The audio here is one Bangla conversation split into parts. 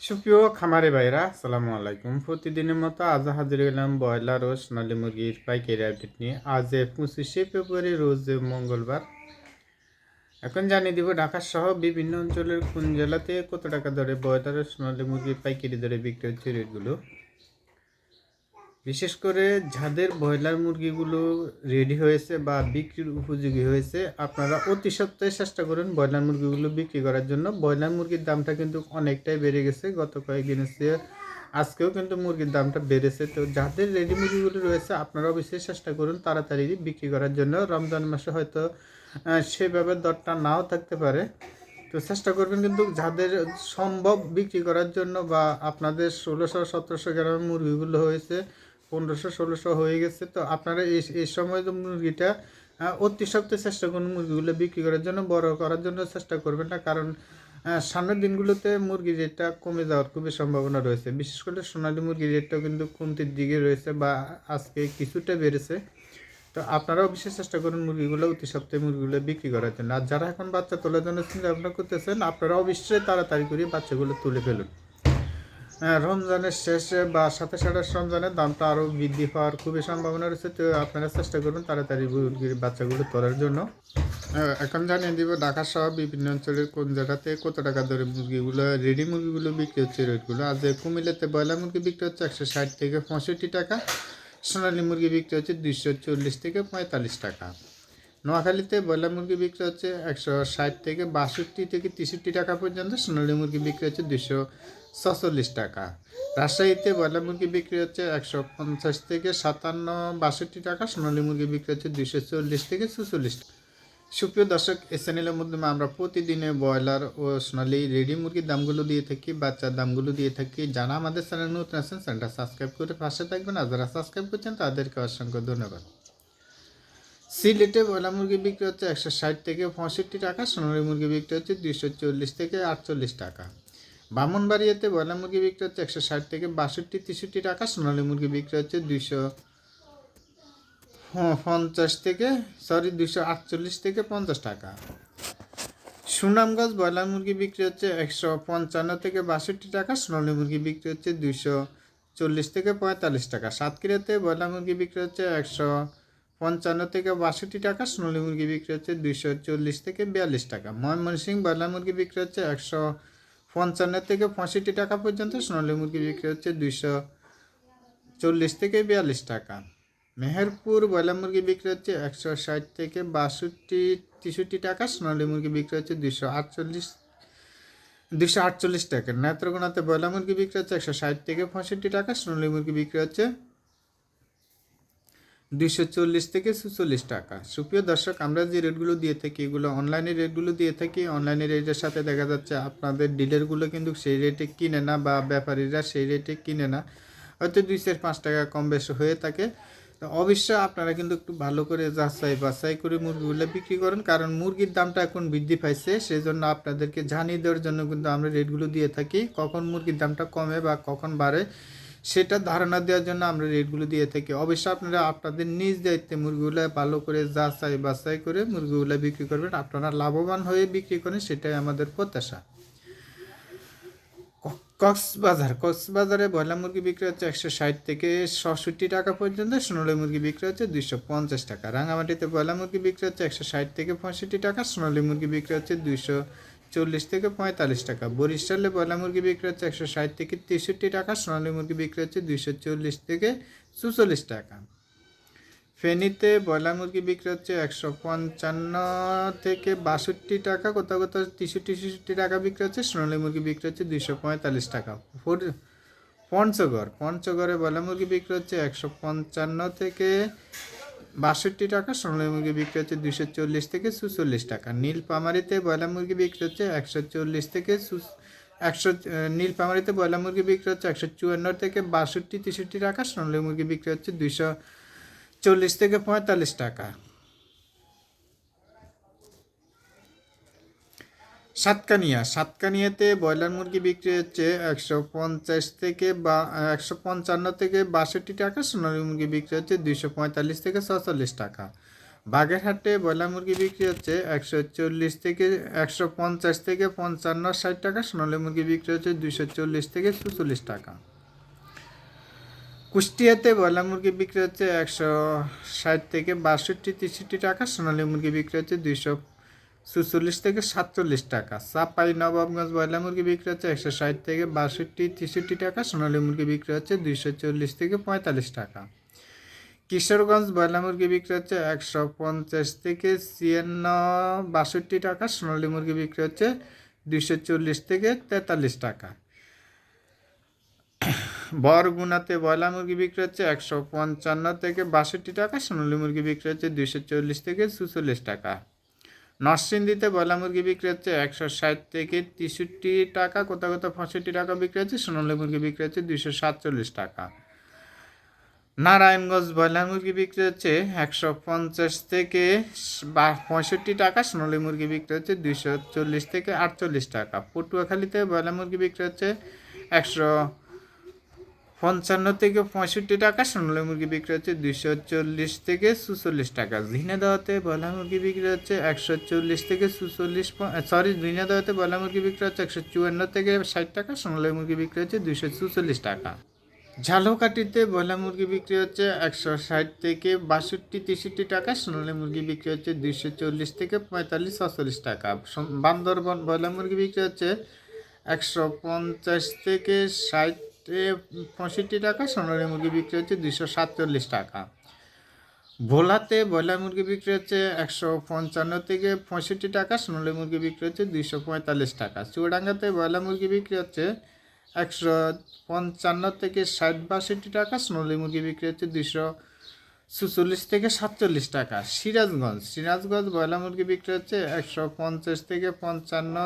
সুপ্রিয় খামারে ভাইরা আসসালামু আলাইকুম। প্রতিদিনের মতো আজ হাজির হলাম ব্রয়লার ও সোনালী মুরগির পাইকারি আপডেট নিয়ে। আজ পঁচিশে ফেব্রুয়ারি, রোজ মঙ্গলবার। এখন জানিয়ে দিব ঢাকা সহ বিভিন্ন অঞ্চলের কোন জেলাতে কত টাকা দরে ব্রয়লার ও সোনালী মুরগির পাইকারি দরে বিক্রি হচ্ছে রেটগুলো। বিশেষ করে যাদের ব্রয়লার মুরগিগুলো রেডি হয়েছে বা বিক্রির উপযোগী হয়েছে, আপনারা অতি সপ্তাহে চেষ্টা করুন ব্রয়লার মুরগিগুলো বিক্রি করার জন্য। ব্রয়লার মুরগির দামটা কিন্তু অনেকটাই বেড়ে গেছে গত কয়েকদিনের চেয়ে আজকেও কিন্তু মুরগির দামটা বেড়েছে। তো যাদের রেডি মুরগিগুলো রয়েছে আপনারা অবশ্যই চেষ্টা করুন তাড়াতাড়ি বিক্রি করার জন্য। রমজান মাসে হয়তো সেভাবে দরটা নাও থাকতে পারে। তো চেষ্টা করবেন কিন্তু যাদের সম্ভব বিক্রি করার জন্য বা আপনাদের ষোলোশো সতেরোশো গ্রামের মুরগিগুলো হয়েছে পনেরোশো, ষোলোশো হয়ে গেছে। তো আপনারা এই এই সময় তো মুরগিটা অতি সপ্তাহে চেষ্টা করুন মুরগিগুলো বিক্রি করার জন্য, বড় করার জন্য চেষ্টা করবেন না। কারণ সামনের দিনগুলোতে মুরগির রেটটা কমে যাওয়ার খুবই সম্ভাবনা রয়েছে। বিশেষ করে সোনালী মুরগির রেটটাও কিন্তু কমতির দিকে রয়েছে বা আজকে কিছুটা বেড়েছে। তো আপনারাও বিশেষ চেষ্টা করুন মুরগিগুলো অতি সপ্তাহে মুরগিগুলো বিক্রি করার জন্য। আর যারা এখন বাচ্চা তোলার জন্য চিন্তা ভাবনা করতেছেন, আপনারা অবশ্যই তাড়াতাড়ি করে বাচ্চাগুলো তুলে ফেলুন। রমজানের শেষে বা সাথে সাথে রমজানের দামটা আরও বৃদ্ধি হওয়ার খুবই সম্ভাবনা রয়েছে তো আপনারা চেষ্টা করুন তাড়াতাড়ি মুরগির বাচ্চাগুলো তোলার জন্য। হ্যাঁ, এখন জানিয়ে দিব ঢাকা সহ বিভিন্ন অঞ্চলের কোন জায়গাতে কত টাকা দরে মুরগিগুলো রেডি মুরগিগুলো বিক্রি হচ্ছে রেটগুলো আজ কুমিল্লাতে ব্রয়লার মুরগি বিক্রি হচ্ছে একশো ষাট থেকে পঁয়ষট্টি টাকা সোনালী মুরগি বিক্রি হচ্ছে দুইশো চল্লিশ থেকে পঁয়তাল্লিশ টাকা। নোয়াখালীতে ব্রয়লার মুরগি বিক্রি হচ্ছে একশো ষাট থেকে বাষট্টি থেকে তেষট্টি টাকা পর্যন্ত সোনালী মুরগি বিক্রি হচ্ছে দুশো ছচল্লিশ টাকা। রাজশাহীতে ব্রয়লার মুরগি বিক্রি হচ্ছে একশো পঞ্চাশ থেকে সাতান্ন, বাষট্টি টাকা। সোনালী মুরগি বিক্রি হচ্ছে দুশো চল্লিশ থেকে ছচল্লিশ টাকা। সুপ্রিয় দর্শক, এই চ্যানেলের মাধ্যমে আমরা প্রতিদিনে ব্রয়লার ও সোনালি রেডি মুরগির দামগুলো দিয়ে থাকি, বাচ্চার দামগুলো দিয়ে থাকি। যারা আমাদের চ্যানেল নতুন আছেন, চ্যানেলটা সাবস্ক্রাইব করে পাশে থাকবেন। আর যারা সাবস্ক্রাইব করছেন, তাদেরকে অসংখ্য ধন্যবাদ। সিলেটে ব্রয়লার মুরগি বিক্রি হচ্ছে একশো ষাট থেকে পঁয়ষট্টি টাকা। সোনালী মুরগি বিক্রি হচ্ছে দুশো চল্লিশ থেকে আটচল্লিশ টাকা। বামনবাড়িয়াতে ব্রয়লার মুরগি বিক্রি হচ্ছে একশো ষাট থেকে বাষট্টি, তেষট্টি টাকা। সোনালী মুরগি বিক্রি হচ্ছে দুইশো পঞ্চাশ থেকে সরি দুইশো আটচল্লিশ থেকে পঞ্চাশ টাকা। সুনামগঞ্জ ব্রয়লার মুরগি বিক্রি হচ্ছে একশো পঞ্চান্ন থেকে বাষট্টি টাকা, সোনালী মুরগি বিক্রি হচ্ছে দুইশো চল্লিশ থেকে পঁয়তাল্লিশ টাকা। সাতক্ষীরাতে ব্রয়লার মুরগি বিক্রি হচ্ছে একশো পঞ্চান্ন থেকে বাষট্টি টাকা, সোনালী মুরগি বিক্রি হচ্ছে দুইশো চল্লিশ থেকে বিয়াল্লিশ টাকা। ময়মনসিংহ ব্রয়লার মুরগি বিক্রি হচ্ছে একশো পঞ্চান্ন থেকে পঁয়ষট্টি টাকা পর্যন্ত সোনালী মুরগি বিক্রি হচ্ছে দুইশো চল্লিশ থেকে বিয়াল্লিশ টাকা। মেহেরপুর ব্রয়লার মুরগি বিক্রি হচ্ছে একশো ষাট থেকে বাষট্টি, তেষট্টি টাকা, সোনালী মুরগি বিক্রি হচ্ছে দুশো আটচল্লিশ দুশো আটচল্লিশ টাকা। নেত্রকোনাতে ব্রয়লার মুরগি বিক্রি হচ্ছে একশো ষাট থেকে পঁয়ষট্টি টাকা, সোনালী মুরগি বিক্রি হচ্ছে দুইশো চল্লিশ থেকে সুচল্লিশ টাকা। সুপ্রিয় দর্শক, আমরা যে রেটগুলো দিয়ে থাকি, এগুলো অনলাইনে রেটগুলো দিয়ে থাকি। অনলাইনে রেটের সাথে দেখা যাচ্ছে আপনাদের ডিলারগুলো কিন্তু সেই রেটে কিনে না বা ব্যাপারীরা সেই রেটে কিনে না। হয়তো দুই চার পাঁচ টাকা কম বেশি হয়ে থাকে। তো অবশ্যই আপনারা কিন্তু একটু ভালো করে যাচাই বাছাই করে মুরগিগুলো বিক্রি করেন। কারণ মুরগির দামটা এখন বৃদ্ধি পাইছে। সেই জন্য আপনাদেরকে জানিয়ে দেওয়ার জন্য কিন্তু আমরা রেটগুলো দিয়ে থাকি। কখন মুরগির দামটা কমে বা কখন বাড়ে সেটা ধারণা দেওয়ার জন্য আমরা রেটগুলো দিয়ে থাকি। অবশ্যই আপনারা আপনাদের নিজ দায়িত্বে মুরগিগুলো ভালো করে যাচাই বাছাই করে মুরগিগুলো বিক্রি করবেন। আপনারা লাভবান হয়ে বিক্রি করেন, সেটাই আমাদের প্রত্যাশা। কক্সবাজার, কক্সবাজারে ব্রয়লার মুরগি বিক্রি হচ্ছে একশো ষাট থেকে ছষট্টি টাকা পর্যন্ত, সোনালী মুরগি বিক্রি হচ্ছে দুইশো পঞ্চাশ টাকা। রাঙামাটিতে ব্রয়লার মুরগি বিক্রি হচ্ছে একশো ষাট থেকে পঁয়ষট্টি টাকা, সোনালী মুরগি বিক্রি হচ্ছে দুইশো চল্লিশ থেকে পঁয়তাল্লিশ টাকা। বরিশালে ব্রয়লার মুরগি বিক্রি হচ্ছে একশো ষাট থেকে তেষট্টি টাকা, সোনালী মুরগি বিক্রি হচ্ছে দুইশো চল্লিশ থেকে চুচল্লিশ টাকা। ফেনীতে ব্রয়লার মুরগি বিক্রি হচ্ছে একশো পঞ্চান্ন থেকে বাষট্টি টাকা, কোথাও কোথাও তেষট্টি তেষট্টি টাকা বিক্রি হচ্ছে, সোনালী মুরগি বিক্রি হচ্ছে দুইশো পঁয়তাল্লিশ টাকা। পঞ্চগড়, পঞ্চগড়ে ব্রয়লার মুরগি বিক্রি হচ্ছে একশো পঞ্চান্ন থেকে বাষট্টি টাকা, সোনালী মুরগি বিক্রি হচ্ছে দুশো চল্লিশ থেকে সুচল্লিশ টাকা। নীল নীলপামারিতে ব্রয়লার মুরগি বিক্রি হচ্ছে একশো চল্লিশ থেকে একশো নীল নীলপামারিতে ব্রয়লার মুরগি বিক্রি হচ্ছে একশো চুয়ান্ন থেকে বাষট্টি, তেষট্টি টাকা, সোনালী মুরগি বিক্রি হচ্ছে দুইশো চল্লিশ থেকে পঁয়তাল্লিশ টাকা। সাতকানিয়া। সাতকানিয়াতে ব্রয়লার মুরগি বিক্রি হচ্ছে একশো পঞ্চাশ থেকে বা, একশো পঞ্চান্ন থেকে বাষট্টি টাকা, সোনালী মুরগি বিক্রি হচ্ছে দুইশো পঁয়তাল্লিশ থেকে ছচল্লিশ টাকা। বাগেরহাটে ব্রয়লার মুরগি বিক্রি হচ্ছে একশো চল্লিশ থেকে একশো পঞ্চাশ থেকে পঞ্চান্ন, ষাট টাকা, সোনালী মুরগি বিক্রি হচ্ছে দুইশো চল্লিশ থেকে চুচল্লিশ টাকা। কুষ্টিয়াতে ব্রয়লার মুরগি বিক্রি হচ্ছে একশো ষাট থেকে বাষট্টি, তেষট্টি টাকা, সোনালী মুরগি বিক্রি হচ্ছে দুইশো চুচল্লিশ থেকে সাতচল্লিশ টাকা। চাপাই নবাবগঞ্জ ব্রয়লার মুরগি বিক্রি হচ্ছে একশো ষাট থেকে বাষট্টি, তেষট্টি টাকা, সোনালী মুরগি বিক্রি হচ্ছে দুইশো চল্লিশ থেকে পঁয়তাল্লিশ টাকা। কিশোরগঞ্জ ব্রয়লার মুরগি বিক্রি হচ্ছে একশো পঞ্চাশ থেকে ছিয়ান্ন, বাষট্টি টাকা, সোনালী মুরগি বিক্রি হচ্ছে দুইশো চল্লিশ থেকে তেতাল্লিশ টাকা। বরগুনাতে ব্রয়লার মুরগি বিক্রি হচ্ছে একশো পঞ্চান্ন থেকে বাষট্টি টাকা, সোনালী মুরগি বিক্রি হচ্ছে দুইশো চল্লিশ থেকে চুচল্লিশ টাকা। নরসিংদীতে ব্রয়লার মুরগি বিক্রি হচ্ছে একশো ষাট থেকে তেষট্টি টাকা কোথাও কোথাও পঁয়ষট্টি টাকা বিক্রি হচ্ছে, সোনালী মুরগি বিক্রি হচ্ছে দুইশো সাতচল্লিশ টাকা। নারায়ণগঞ্জ ব্রয়লার মুরগি বিক্রি হচ্ছে একশো পঞ্চাশ থেকে পঁয়ষট্টি টাকা, সোনালী মুরগি বিক্রি হচ্ছে দুইশো চল্লিশ থেকে আটচল্লিশ টাকা। পটুয়াখালীতে ব্রয়লার মুরগি বিক্রি হচ্ছে একশো পঞ্চান্ন থেকে পঁয়ষট্টি টাকা, সোনালী মুরগি বিক্রি হচ্ছে দুইশো চল্লিশ থেকে সুচল্লিশ টাকা। ঝিনাদাওয়াতে ব্রয়লার মুরগি বিক্রি হচ্ছে একশো চল্লিশ থেকে সুচল্লিশ সরি ঝিনাদাওয়াতে ব্রয়লার মুরগি বিক্রি হচ্ছে একশো চুয়ান্ন থেকে ষাট টাকা, সোনালী মুরগি বিক্রি হচ্ছে দুইশো চুচল্লিশ টাকা। ঝালকাঠিতে ব্রয়লার মুরগি বিক্রি হচ্ছে একশো ষাট থেকে বাষট্টি, তেষট্টি টাকা, সোনালী মুরগি বিক্রি হচ্ছে দুইশো চল্লিশ থেকে পঁয়তাল্লিশ, ছচল্লিশ টাকা। বান্দরবন ব্রয়লার মুরগি বিক্রি হচ্ছে একশো পঞ্চাশ থেকে ষাট পঁয়ষট্টি টাকা, সোনালী মুরগি বিক্রি হচ্ছে দুশো সাতচল্লিশ টাকা। ভোলাতে ব্রয়লার মুরগি বিক্রি হচ্ছে একশো পঞ্চান্ন থেকে পঁয়ষট্টি টাকা, সোনালী মুরগি বিক্রি হচ্ছে দুইশো পঁয়তাল্লিশ টাকা। চুয়াডাঙ্গাতে ব্রয়লার মুরগি বিক্রি হচ্ছে একশো পঞ্চান্ন থেকে ষাট বাষট্টি টাকা, সোনালী মুরগি বিক্রি হচ্ছে দুইশো সুচল্লিশ থেকে সাতচল্লিশ টাকা। সিরাজগঞ্জ। সিরাজগঞ্জ ব্রয়লার মুরগি বিক্রি হচ্ছে একশো পঞ্চাশ থেকে পঞ্চান্ন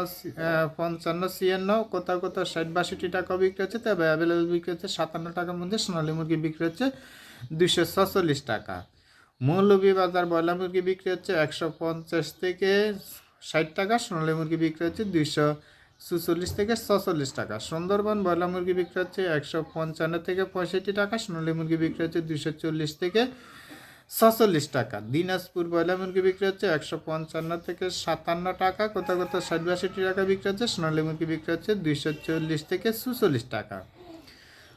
পঞ্চান্ন, ছিয়ান্ন, কোথাও কোথাও ষাট, বাষট্টি টাকা বিক্রি হচ্ছে, তবে অ্যাভেলেবল বিক্রি হচ্ছে সাতান্ন টাকার মধ্যে। সোনালী মুরগি বিক্রি হচ্ছে দুশো ছচল্লিশ টাকা। মৌলভী বাজার ব্রয়লার মুরগি বিক্রি হচ্ছে একশো পঞ্চাশ থেকে ষাট টাকা, সোনালী মুরগি বিক্রি হচ্ছে দুইশো চুচল্লিশ থেকে ছচল্লিশ টাকা। সুন্দরবন ব্রয়লার মুরগি বিক্রি হচ্ছে একশো পঞ্চান্ন থেকে পঁয়ষট্টি টাকা, সোনালী মুরগি বিক্রি হচ্ছে দুশো চল্লিশ থেকে ছচল্লিশ টাকা। দিনাজপুর ব্রয়লার মুরগি বিক্রি হচ্ছে একশো পঞ্চান্ন থেকে সাতান্ন টাকা কোথাও কোথাও ষাট বাষট্টি টাকা বিক্রি হচ্ছে, সোনালী মুরগি বিক্রি হচ্ছে দুইশো চল্লিশ থেকে চুচল্লিশ টাকা।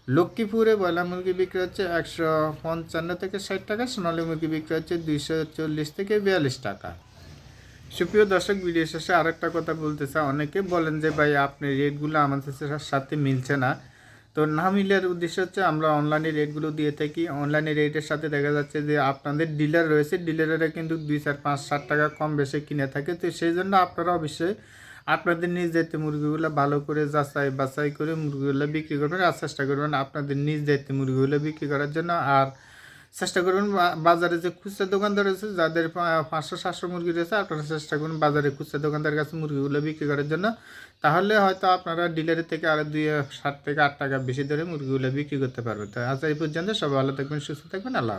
লক্ষ্মীপুরে ব্রয়লার মুরগি বিক্রি হচ্ছে একশো পঞ্চান্ন থেকে ষাট টাকা, সোনালী মুরগি বিক্রি হচ্ছে দুইশো চল্লিশ থেকে বিয়াল্লিশ টাকা। সুপ্রিয় দর্শক ভিডিও শেষে আরেকটা কথা বলতে চাই। অনেকে বলেন যে, ভাই, আপনি রেটগুলো আমাদের সাথে মিলছে না। তো না মিলার উদ্দেশ্য হচ্ছে, আমরা অনলাইনে রেটগুলো দিয়ে থাকি। অনলাইনে রেটের সাথে দেখা যাচ্ছে যে, আপনাদের ডিলার রয়েছে। ডিলারেরা কিন্তু দুই চার, পাঁচ ষাট টাকা কম বেশি কিনে থাকে। তো সেই জন্য আপনারা অবশ্যই আপনাদের নিজ দায়িত্বে মুরগিগুলো ভালো করে যাচাই বাছাই করে মুরগিগুলো বিক্রি করবেন। আর চেষ্টা করবেন আপনাদের নিজ দায়িত্বে মুরগিগুলো বিক্রি করার জন্য। আর চেষ্টা করবেন বাজারে যে খুচরা দোকানদার রয়েছে, যাদের পাঁচশো, সাতশো মুরগি রয়েছে, আপনারা চেষ্টা করবেন বাজারে খুচরা দোকানদার কাছে মুরগিগুলো বিক্রি করার জন্য তাহলে হয়তো আপনারা ডিলারের থেকে আরও দুই, সাত থেকে আট টাকা বেশি ধরে মুরগিগুলো বিক্রি করতে পারবেন তো আজ এই পর্যন্ত, সবাই ভালো থাকবেন, সুস্থ থাকবেন, আল্লাহ।